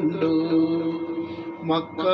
കണ്ടു മക്ക